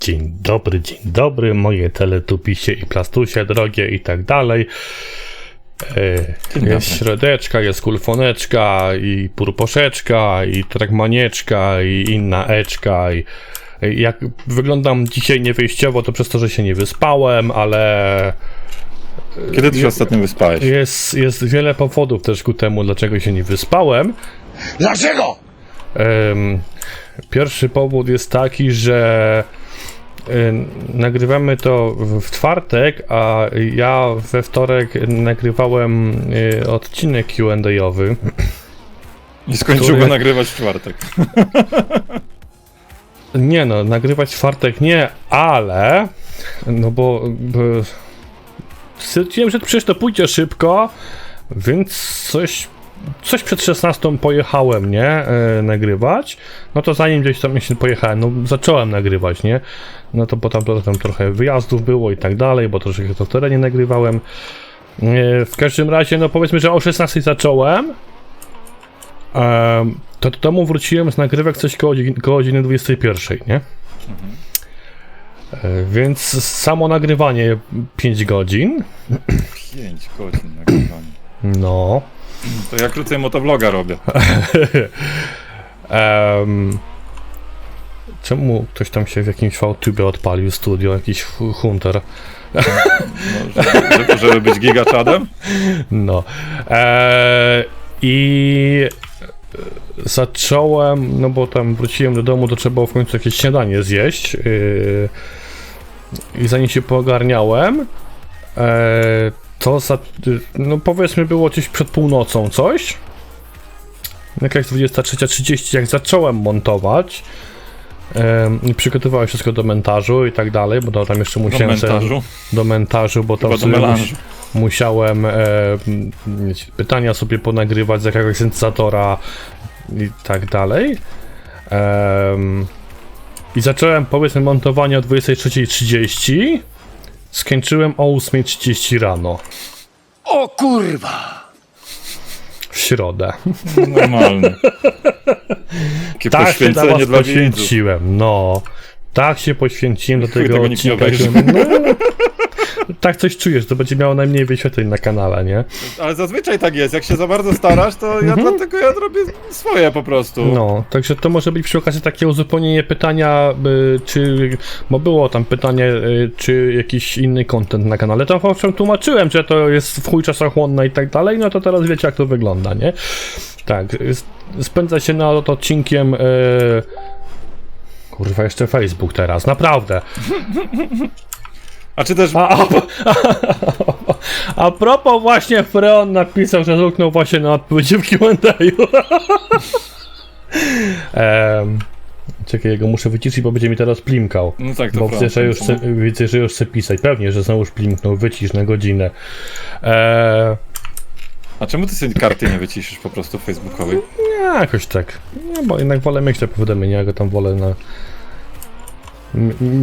Dzień dobry, dzień dobry, moje teletubisie i plastusie drogie i tak dalej. E, Jest średeczka, jest kulfoneczka i purposzeczka i trakmanieczka i inna eczka i i jak wyglądam dzisiaj niewyjściowo, to przez to, że się nie wyspałem, ale Kiedy ty się ostatnio wyspałeś? jest, jest wiele powodów też ku temu, dlaczego się nie wyspałem. Dlaczego? Em, Pierwszy powód jest taki, że nagrywamy to w czwartek, a ja we wtorek nagrywałem e, odcinek QA-owy. I skończył który- go nagrywać w czwartek. Nie no, nagrywać w czwartek nie, ale no bo, bo stwierdziłem, że przecież to pójdzie szybko, więc coś coś przed 16 pojechałem, nie, e, nagrywać, no to zanim gdzieś tam się pojechałem, no zacząłem nagrywać, nie, no to potem tam trochę wyjazdów było i tak dalej, bo troszkę to w terenie nagrywałem, e, w każdym razie, no powiedzmy, że o 16 zacząłem, Em, to do domu wróciłem z nagrywek coś koło, koło godziny 21, nie? E, Więc samo nagrywanie 5 godzin. 5 godzin nagrywania. No. To ja krócej motovloga robię. Em, czemu ktoś tam się w jakimś VTube odpalił studio, jakiś hu- hunter? No, żeby, żeby, być gigaczadem? No. E, I e, zacząłem, no bo tam wróciłem do domu, to trzeba było w końcu jakieś śniadanie zjeść. Yy, I zanim się poogarniałem, to za, no powiedzmy było gdzieś przed północą coś. Jakaś 23.30, jak zacząłem montować. I przygotowałem wszystko do montażu i tak dalej, bo to tam jeszcze Do musiałem sobie- montażu. do montażu, bo tam do mus- musiałem e, pytania sobie ponagrywać z jakiegoś syntezatora i tak dalej. I zacząłem powiedzmy montowanie o 23.30. Skończyłem o 8.30 rano. O kurwa! W środę. Normalny. Takie Tak się dla was poświęcenie poświęciłem, no. Tak się poświęciłem do tego tego odcinka. że- No, tak coś czujesz, to będzie miało najmniej wyświetleń na kanale, nie? Ale zazwyczaj tak jest. Jak się za bardzo starasz, to ja dlatego ja robię swoje po prostu. Mhm. No, także to może być przy okazji takie uzupełnienie pytania, y, czy, bo było tam pytanie, y, czy jakiś inny content na kanale. Tam owszem tłumaczyłem, że to jest w chuj czasochłonne i tak dalej, no to teraz wiecie jak to wygląda, nie? Tak, spędza się nad odcinkiem, y, kurwa jeszcze Facebook teraz, naprawdę. A czy też A, a, a, a propos właśnie Freon napisał, że zluknął właśnie na odpowiedzi w Q&A. Em, Czekaj, jego muszę wyciszyć, bo będzie mi teraz plimkał. No tak, to Bo prawda. widzę, że już chce, widzę, że już chce pisać. Pewnie, że znowuż plimknął, wycisz na godzinę. A czemu ty sobie karty nie wyciszysz po prostu facebookowej? nie, jakoś tak. Nie, bo jednak wolę mieć te powiadomienia, ja go tam wolę na...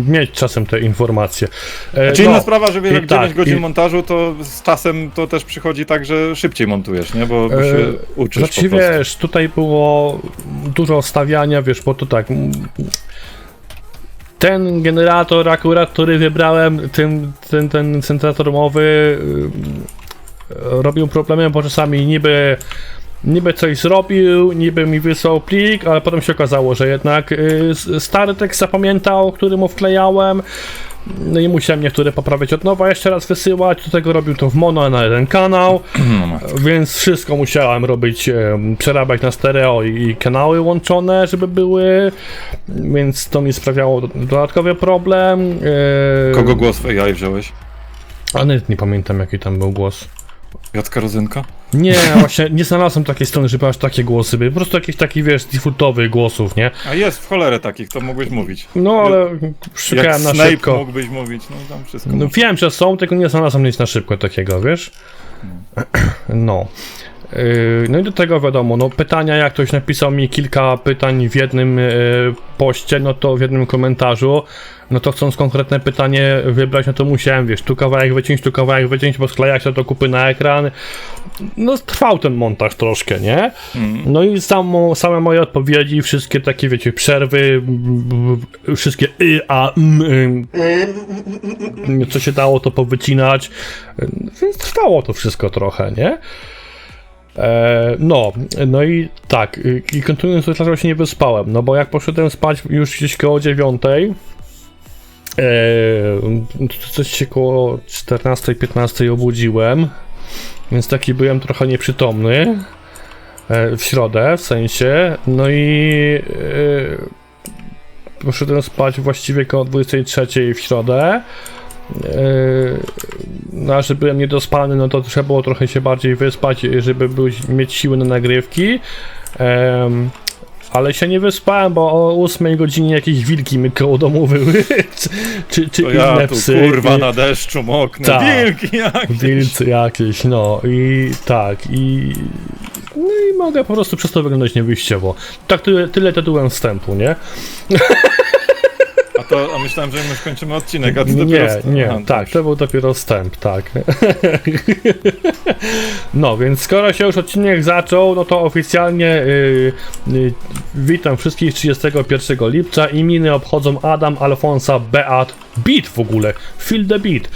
mieć czasem te informacje. E, Czy no. inna sprawa, że wiesz, i jak 9 tak, godzin i- montażu, to z czasem to też przychodzi tak, że szybciej montujesz, nie? Bo, bo E, się uczysz Znaczy po prostu. wiesz, tutaj było dużo stawiania, wiesz, bo to tak. Ten generator akurat, który wybrałem, tym, ten, ten centrator mowy y, robił problemy, bo czasami niby niby coś zrobił, niby mi wysłał plik, ale potem się okazało, że jednak y, stary tekst zapamiętał, który mu wklejałem. No i musiałem niektóre poprawiać od nowa, jeszcze raz wysyłać. Do tego robił to w mono na jeden kanał. No, Więc wszystko musiałem robić, przerabiać na stereo i, i kanały łączone, żeby były, więc to mi sprawiało do- dodatkowy problem. E, Kogo głos w AI wziąłeś? A nawet nie pamiętam jaki tam był głos. Jacka Rozynka? Nie, właśnie nie znalazłem takiej strony, żeby aż takie głosy były, po prostu jakichś takich, wiesz, defaultowych głosów, nie? A jest w cholerę takich, to mógłbyś mówić. No ale Jak szukałem na Snape szybko. mógłbyś mówić, no tam wszystko. No masz. wiem, że są, tylko nie znalazłem nic na szybko takiego, wiesz? No. Yy, No i do tego wiadomo, no pytania, jak ktoś napisał mi kilka pytań w jednym yy, poście, no to w jednym komentarzu, no to chcąc konkretne pytanie wybrać, no to musiałem, wiesz, tu kawałek wyciąć, tu kawałek wyciąć, bo sklejać to do kupy na ekran. No trwał ten montaż troszkę, nie? No i samo, same moje odpowiedzi, wszystkie takie, wiecie, przerwy, wszystkie y, a, m, y, co się dało to powycinać, więc trwało to wszystko trochę, nie? E, no, no i tak, i kontynuując, dlaczego się nie wyspałem, no bo jak poszedłem spać już gdzieś koło dziewiątej, coś się koło 14-15 obudziłem, więc taki byłem trochę nieprzytomny e, w środę, w sensie, no i e, poszedłem spać właściwie koło 23 w środę, Yy, no, a że byłem niedospany, no to trzeba było trochę się bardziej wyspać, żeby mieć siły na nagrywki. Ale się nie wyspałem, bo o 8 godzinie jakieś wilki mi koło domu były, czy, czy, czy inne ja tu psy. kurwa i- na deszczu moknę. Tak. Wilki jakieś. Wilcy jakieś, no i tak, i. No i mogę po prostu przez to wyglądać niewyjściowo. Tak, tyle, tyle tytułem wstępu, nie? A to, a myślałem, że my już kończymy odcinek, a ty Nie, dopiero... nie, Aha, tak, to był dopiero wstęp, tak. no, więc skoro się już odcinek zaczął, no to oficjalnie y, y, witam wszystkich 31 lipca. Imieny obchodzą Adam, Alfonsa, Beat, Beat w ogóle, Feel the Beat.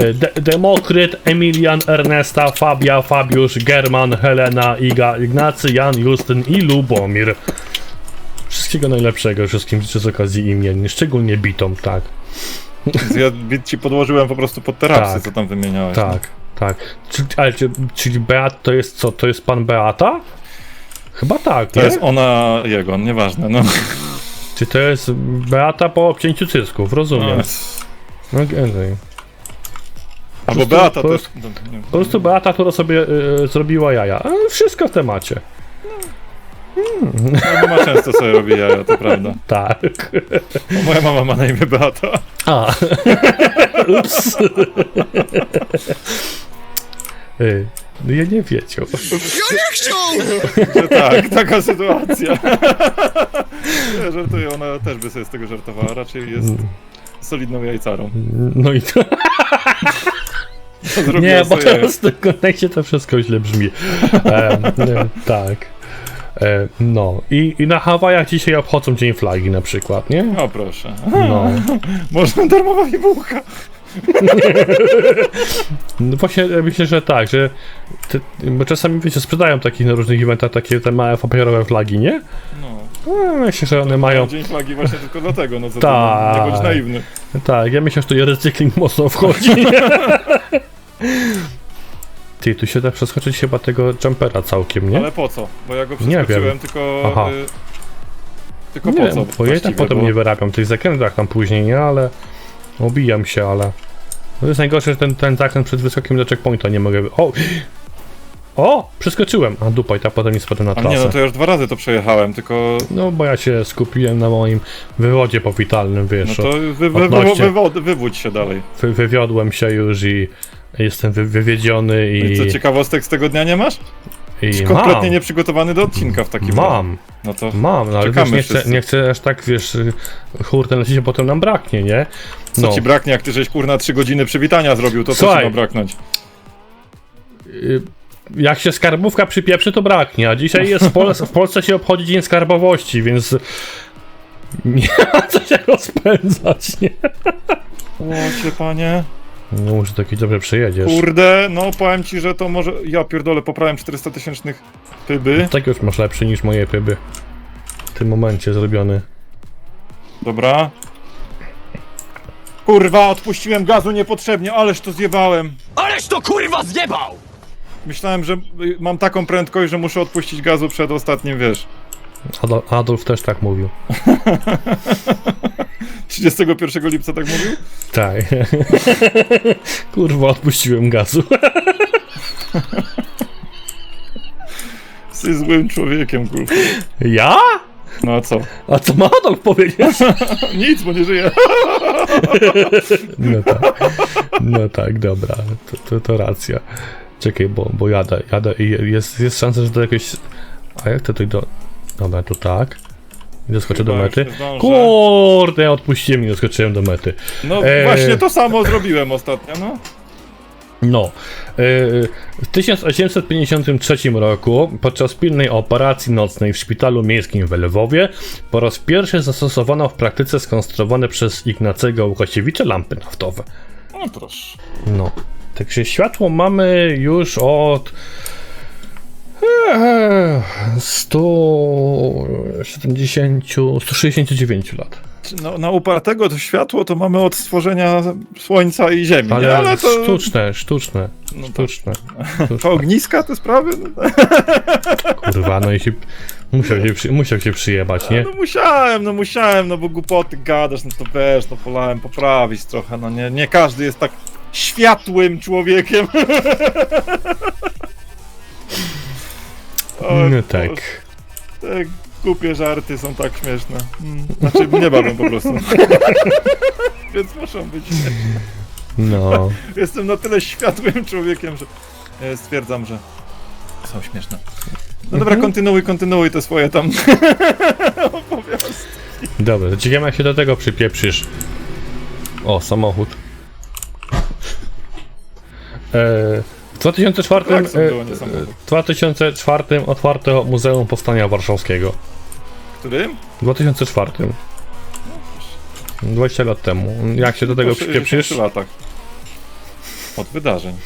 De Demokryt, Emilian, Ernesta, Fabia, Fabiusz, German, Helena, Iga, Ignacy, Jan, Justyn i Lubomir. Wszystkiego najlepszego wszystkim życzę z okazji imien, szczególnie bitom, tak. Ja ci podłożyłem po prostu pod terapsy, Tak. co tam wymieniałeś. Tak, tak. Czyli, ale, czy- czyli Beat to jest co? To jest pan Beata? Chyba tak, To nie? jest ona, jego, nieważne, no. Czy to jest Beata po obcięciu cysków, rozumiem. No, okej. Albo prostu- Beata po też. prostu- nie- Po prostu Beata, która sobie y, zrobiła jaja. A, wszystko w temacie. No, mama często sobie robi jaja, to prawda. Tak. Moja mama ma na imię Beata. A. Ups. Ej, no ja nie wiedział. Że tak, taka sytuacja. Ja żartuję, ona też by sobie z tego żartowała, raczej jest solidną jajcarą. No i to. Nie, bo teraz w tym kontekście to wszystko źle brzmi. E, e, tak. E, no. I, I na Hawajach dzisiaj obchodzą Dzień Flagi na przykład, nie? O proszę. No. Można darmowa bibułka. no właśnie ja myślę, że tak, że. Te, bo czasami wiecie, sprzedają takich na różnych eventach takie te małe papierowe flagi, nie? No. No, myślę, że one mają. Dzień flagi właśnie tylko dlatego, no co ty, nie bądź naiwny. Tak, ja myślę, że tu recykling mocno wchodzi. Ty, tu się da przeskoczyć chyba tego jumpera całkiem, nie? Ale po co? Bo ja go przeskoczyłem tylko... Aha. Y, tylko nie po co? bo ja właściwie, potem bo- nie wyrabiam tych zakrętach tam później, nie? Ale obijam się, ale... To jest najgorsze, że ten, ten zakręt przed wysokim do checkpointa nie mogę... O! O! Przeskoczyłem! A dupa, i tak potem nie spadłem na A trasę. nie, no to ja już dwa razy to przejechałem, tylko... No bo ja się skupiłem na moim wywodzie powitalnym, No wiesz, to wy, wy, wy, wy, wywódź się dalej. wy, wywiodłem się już i jestem wy, wywiedziony i... I co, ciekawostek z tego dnia nie masz? i Kompletnie mam, nieprzygotowany do odcinka w takim razie. mam, No to... mam, no ale wiesz, nie chcę, nie chcę aż tak, wiesz, hurtem lecieć, a potem nam braknie, nie? Co ci braknie, jak ty żeś kurna trzy godziny przywitania zrobił, to co Słuchaj. ci ma braknąć? Y, jak się skarbówka przypieprzy, to braknie, a dzisiaj jest w, Pol- w Polsce się obchodzi Dzień Skarbowości, więc nie ma co się rozpędzać, nie? Łocie, panie. No może taki dobrze przejedziesz. Kurde, no powiem ci, że to może... Ja pierdolę, poprawiam 400 tysięcznych pyby. Tak już masz lepszy niż moje pyby. W tym momencie zrobiony. Dobra. Kurwa, odpuściłem gazu niepotrzebnie, ależ to zjebałem. Ależ to kurwa zjebał! Myślałem, że mam taką prędkość, że muszę odpuścić gazu przed ostatnim, wiesz, Adol- Adolf też tak mówił. 31 lipca tak mówił? Tak. Kurwa, odpuściłem gazu. Jesteś złym człowiekiem, kurwa. Ja? No a co? A co ma Adolf powiedzieć? Nic, bo nie żyję. No tak. No tak, dobra, to, to, to racja. Czekaj, bo, bo jadę, jadę i jest, jest szansa, że do jakiegoś... A jak to tutaj do... Dobra, to tak. I doskoczę do mety. nie zdążę. Kurde, odpuściłem i doskoczyłem do mety. No Eee. właśnie to samo zrobiłem ostatnio, no. No, yy, w 1853 roku podczas pilnej operacji nocnej w szpitalu miejskim w Lwowie po raz pierwszy zastosowano w praktyce skonstruowane przez Ignacego Łukasiewicza lampy naftowe. No proszę. No, także światło mamy już od 170, 169 lat. No, na upartego to światło to mamy od stworzenia Słońca i Ziemi, Ale, nie? ale to... sztuczne, sztuczne, No tak. sztuczne. To sztuczne. ogniska te sprawy? Kurwa, no i się, musiał, się, przy- musiał się przyjebać, nie? no musiałem, no musiałem, no bo głupoty gadasz, no to wiesz, no wolałem poprawić trochę, no nie, nie każdy jest tak światłym człowiekiem. Oj, No tak. Te głupie żarty są tak śmieszne. Mm, Znaczy mnie bawią po prostu. Więc muszą być śmieszne. No. Jestem na tyle światłym człowiekiem, że e, stwierdzam, że są śmieszne. No dobra, Mhm. kontynuuj, kontynuuj te swoje tam opowiastki. Dobra, ciekawe jak się do tego przypieprzysz. O, samochód. E, w 2004, Klakson e, było, nie samochód. w 2004 otwarto Muzeum Powstania Warszawskiego. Którym? W 2004. 20 lat temu. Jak się do tego Po 60 przypieprzysz? latach. Od wydarzeń.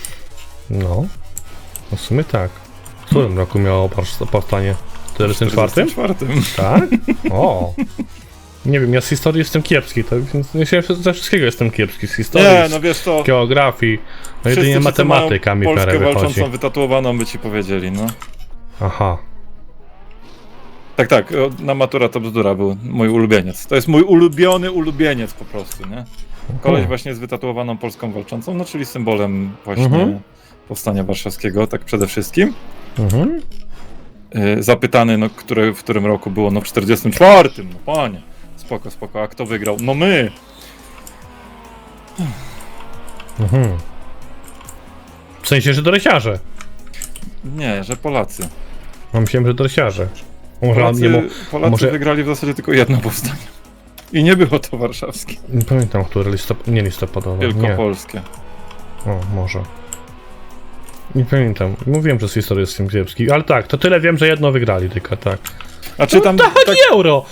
No. No w sumie tak. W którym roku miało powst- powstanie? W 44? 44. Tak? O. Nie wiem, ja z historii jestem kiepski, to więc ja ze wszystkiego jestem kiepski. Z historii, Nie, z no wiesz to. geografii, no wszyscy jedynie ci, co mają matematyka mi w Polskę miarę wychodzi. walczącą wytatuowaną by ci powiedzieli, no. Aha. Tak, tak, o, na matura to bzdura był mój ulubieniec. To jest mój ulubiony ulubieniec po prostu, nie? Koleś właśnie z wytatuowaną Polską walczącą, no czyli symbolem właśnie Mhm. powstania warszawskiego, tak przede wszystkim. Mhm. Yy, zapytany, no, które, w którym roku było, no w 44, no panie. Spoko, spoko, a kto wygrał? No my! Mhm. W sensie, że doresiarze. Nie, że Polacy. No myślałem, że doresiarze. Może Polacy, nie, mo- Polacy może- wygrali w zasadzie tylko jedno powstanie. I nie było to warszawskie, nie pamiętam, które listop... nie listopadowe. Nie. wielkopolskie. O, może. Nie pamiętam. Mówiłem, że z historii jestem kiepski, ale tak, to tyle wiem, że jedno wygrali tylko, tak. A czy tam... tak, Tak, euro!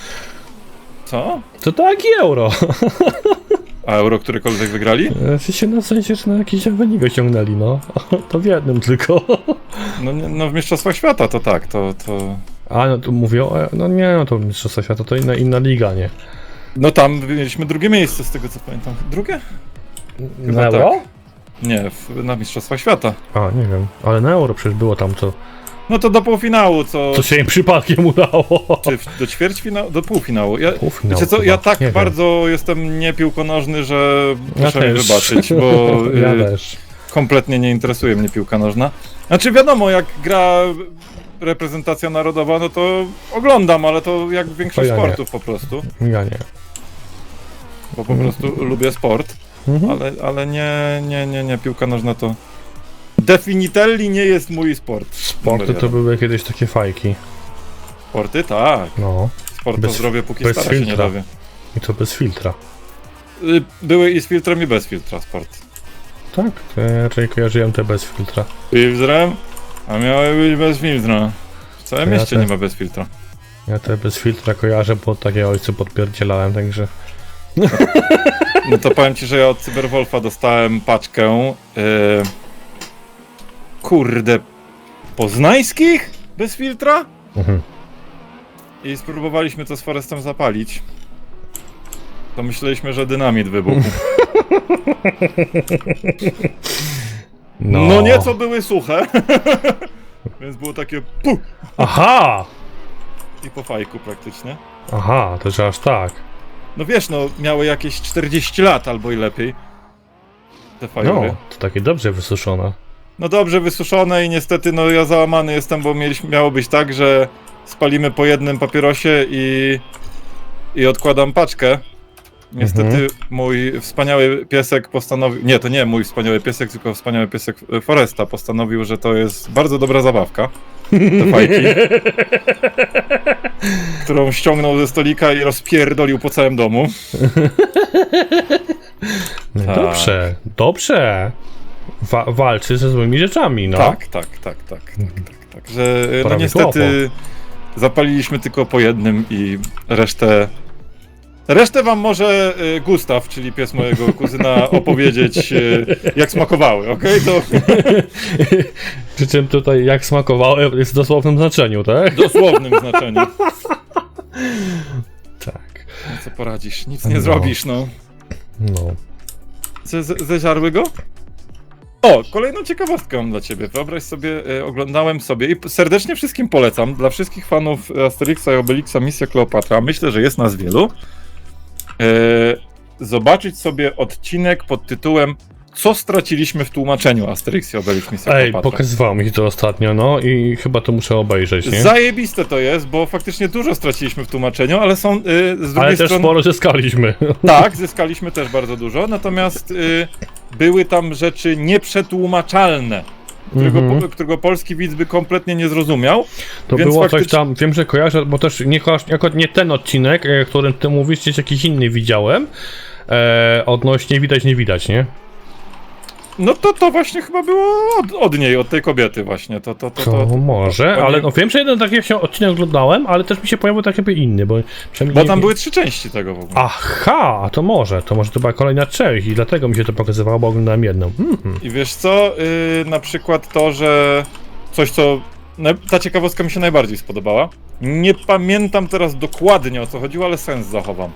Co? To tak euro! A euro którekolwiek wygrali? W się na sensie, że na jakiś wynik go ciągnęli, no. To w jednym tylko. No, nie- no w Mistrzostwach Świata to tak, to... to... A, no tu mówię o... No nie, no to Mistrzostwa Świata to inna, inna liga, nie? No tam mieliśmy drugie miejsce z tego co pamiętam. Drugie? Na tak. euro? Nie, w, na Mistrzostwach Świata. A, nie wiem. Ale na euro przecież było tam to... No to do półfinału, co... To się im przypadkiem udało. Czy w, do ćwierćfinału? Do półfinału. Ja, Półfinał wiecie co, chyba, ja tak nie wiem. bardzo jestem niepiłkonożny, że muszę mi też. wybaczyć, bo Ja y, też. kompletnie nie interesuje mnie piłka nożna. Znaczy wiadomo, jak gra reprezentacja narodowa, no to oglądam, ale to jak większość To ja nie. sportów po prostu, Ja nie. bo po prostu lubię sport, Mhm. ale, ale nie, nie, nie, nie, piłka nożna to definitelli nie jest mój sport. Sporty Numer to były kiedyś takie fajki. Sporty? Tak. No. Sport to Bez- zdrowie, póki bez stara się nie filtra. dowie. I to bez filtra. Y, Były i z filtrem, i bez filtra sport. Tak, to ja raczej kojarzyłem te bez filtra. Filtrem? A miały być bez filtra. W całym Ja mieście te- nie ma bez filtra. Ja te bez filtra kojarzę, bo takie ojcu podpierdzielałem, także... No to powiem ci, że ja od Cyberwolfa dostałem paczkę. Yy, kurde. Poznańskich? Bez filtra? Mhm. I spróbowaliśmy to z Forestem zapalić. To myśleliśmy, że dynamit wybuchł. No, nieco były suche. Więc było takie pu Aha! i po fajku praktycznie. Aha, to że aż tak. No wiesz, no miały jakieś 40 lat albo i lepiej. Te. No, to takie dobrze wysuszone. No dobrze wysuszone i niestety no ja załamany jestem, bo mieliśmy, miało być tak, że spalimy po jednym papierosie i, i odkładam paczkę. Niestety Mhm. mój wspaniały piesek postanowił. Nie, to nie mój wspaniały piesek, tylko wspaniały piesek e, Foresta postanowił, że to jest bardzo dobra zabawka. Te fajki. którą ściągnął ze stolika i rozpierdolił po całym domu. No Tak. Dobrze, dobrze. Wa walczy ze złymi rzeczami, no. Tak, tak, tak, tak, tak, tak, tak. Że e, no niestety zapaliliśmy tylko po jednym i resztę. Resztę wam może e, Gustaw, czyli pies mojego kuzyna, opowiedzieć, e, jak smakowały, okej? To Przy czym tutaj jak smakowało jest w dosłownym znaczeniu, tak? w dosłownym znaczeniu. Tak. No co poradzisz? Nic nie No. zrobisz, no. No. Ze, zeżarły go? O, kolejną ciekawostkę mam dla ciebie. Wyobraź sobie, e, oglądałem sobie i serdecznie wszystkim polecam, dla wszystkich fanów Asterixa i Obelixa Misja Kleopatra, myślę, że jest nas wielu, e, zobaczyć sobie odcinek pod tytułem Co straciliśmy w tłumaczeniu Asterix i Obelix Misja Ej, Kleopatra. pokazywało mi to ostatnio, no i chyba to muszę obejrzeć, nie? Zajebiste to jest, bo faktycznie dużo straciliśmy w tłumaczeniu, ale są e, z drugiej Ale też strony... sporo zyskaliśmy. Tak, zyskaliśmy też bardzo dużo, natomiast y, były tam rzeczy nieprzetłumaczalne, którego, Mhm. po, którego polski widz by kompletnie nie zrozumiał. To Więc było coś faktycznie- tam, wiem, że kojarzę, bo też nie, nie ten odcinek, e, którym ty mówisz, gdzieś jakiś inny widziałem. E, odnośnie widać, nie widać, nie? No to to właśnie chyba było od, od niej, od tej kobiety właśnie. To, to, to, To, to, może, ale no wiem, że jeden taki się odcinek oglądałem, ale też mi się pojawił tak jakby inny, bo przynajmniej bo tam były trzy części tego w ogóle. Aha, to może, to może to była kolejna część i dlatego mi się to pokazywało, bo oglądałem jedną. Mhm. I wiesz co, y, na przykład to, że coś co... na- Ta ciekawostka mi się najbardziej spodobała. Nie pamiętam teraz dokładnie o co chodziło, ale sens zachowam.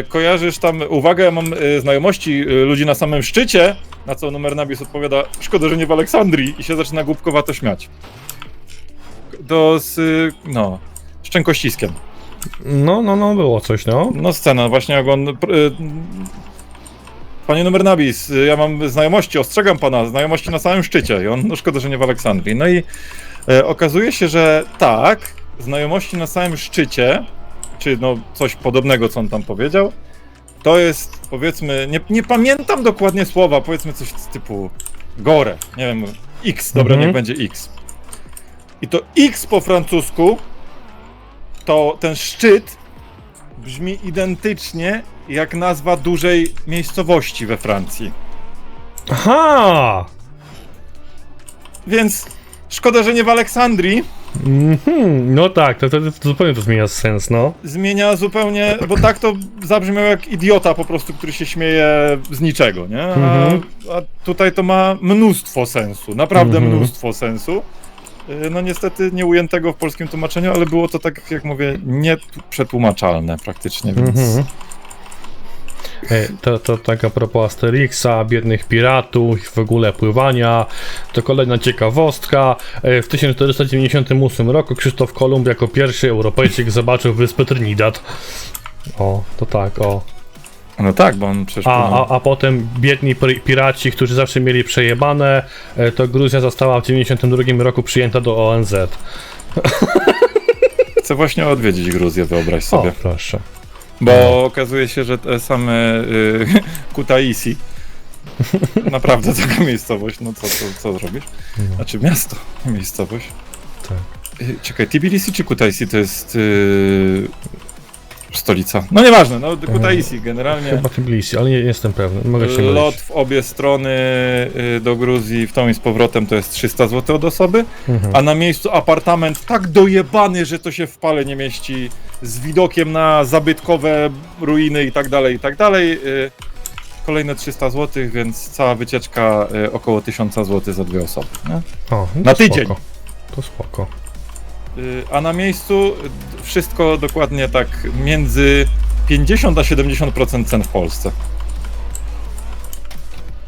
Y, kojarzysz tam, uwaga, ja mam y, znajomości y, ludzi na samym szczycie, na co numer nabis odpowiada, szkoda, że nie w Aleksandrii i się zaczyna głupkowato śmiać. To z, y, no, szczękościskiem. No, no, no, było coś, no. No scena, właśnie jak on... y, Panie numer nabis, ja mam znajomości, ostrzegam pana, znajomości na samym szczycie. I on, no szkoda, że nie w Aleksandrii. No i e, okazuje się, że tak, znajomości na samym szczycie, czy no coś podobnego, co on tam powiedział, to jest powiedzmy, nie, nie pamiętam dokładnie słowa, powiedzmy coś z typu gore, nie wiem, X, dobra, Mhm. niech będzie X. I to X po francusku, to ten szczyt brzmi identycznie jak nazwa dużej miejscowości we Francji. Aha! Więc szkoda, że nie w Aleksandrii. Mhm, no tak, to wtedy zupełnie to zmienia sens, no. Zmienia zupełnie, bo tak to zabrzmiał jak idiota po prostu, który się śmieje z niczego, nie? A, Mhm. a tutaj to ma mnóstwo sensu, naprawdę Mhm. mnóstwo sensu. Y, No niestety nie ujętego w polskim tłumaczeniu, ale było to tak, jak mówię, nie przetłumaczalne praktycznie, więc... Mhm. Ej, to, to tak a propos Asterixa, biednych piratów, w ogóle pływania, to kolejna ciekawostka. E, W 1498 roku Krzysztof Kolumb jako pierwszy Europejczyk zobaczył wyspę Trinidad. O, to tak, o. No tak, bo on przecież... A, a, a potem biedni pir- piraci, którzy zawsze mieli przejebane, e, to Gruzja została w 92 roku przyjęta do ONZ. Chcę właśnie odwiedzić Gruzję, wyobraź O, sobie. proszę. Bo okazuje się, że te same y, Kutaisi. Naprawdę taka miejscowość, no co, co, co zrobisz? No. Znaczy miasto, nie miejscowość. Tak. Y, czekaj, Tbilisi czy Kutaisi to jest y, stolica? No nieważne, no Kutaisi generalnie. Chyba Tbilisi, ale nie, jestem pewny. Mogę się mylić. Lot w obie strony y, do Gruzji w tą i z powrotem to jest 300 zł od osoby, Mhm. a na miejscu apartament tak dojebany, że to się w pale nie mieści, z widokiem na zabytkowe ruiny i tak dalej, i tak dalej. y, Kolejne 300 zł, więc cała wycieczka y, około 1000 zł za dwie osoby. Nie? O, no na tydzień. Spoko. To spoko. Y, A na miejscu wszystko dokładnie tak między 50 a 70% cen w Polsce.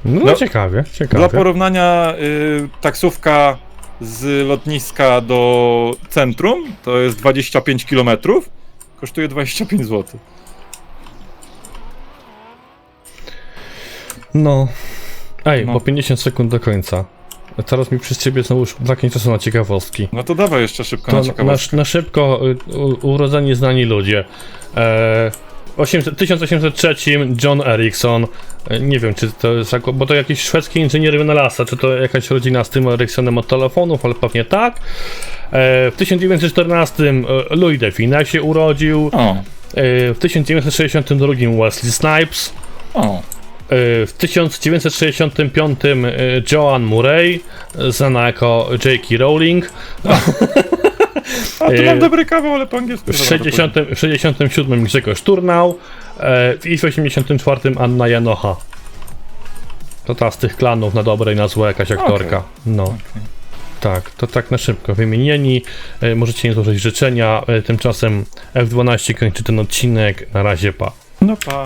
No, No, ciekawie, Dla ciekawie. porównania y, taksówka z lotniska do centrum to jest 25 km, kosztuje 25 zł. No. Ej, No. bo 50 sekund do końca. Teraz mi przez ciebie znowu już braknie czasu na ciekawostki. No to dawaj jeszcze szybko To na na, na, ciekawostkę. na szybko y, u, urodzeni znani ludzie. E, 800 1803 John Ericsson. E, Nie wiem, czy to jest, bo to jakiś szwedzki inżynier wynalazca, czy to jakaś rodzina z tym Ericssonem od telefonów, ale pewnie tak. E, W 1914 e, Louis de Funès się urodził. O, E, W 1962 Wesley Snipes. o. W 1965 e, Joan Murray, znana jako J.K. Rowling. A tu E, mam dobry kawał, ale po angielsku. W Dobra, 60, w 67 Grzegorz Turnał e, i w 84 Anna Janocha. To ta z tych klanów na dobre i na złe jakaś aktorka. No. Tak, to tak na szybko wymienieni. Możecie nie złożyć życzenia. Tymczasem F12 kończy ten odcinek. Na razie pa. No pa.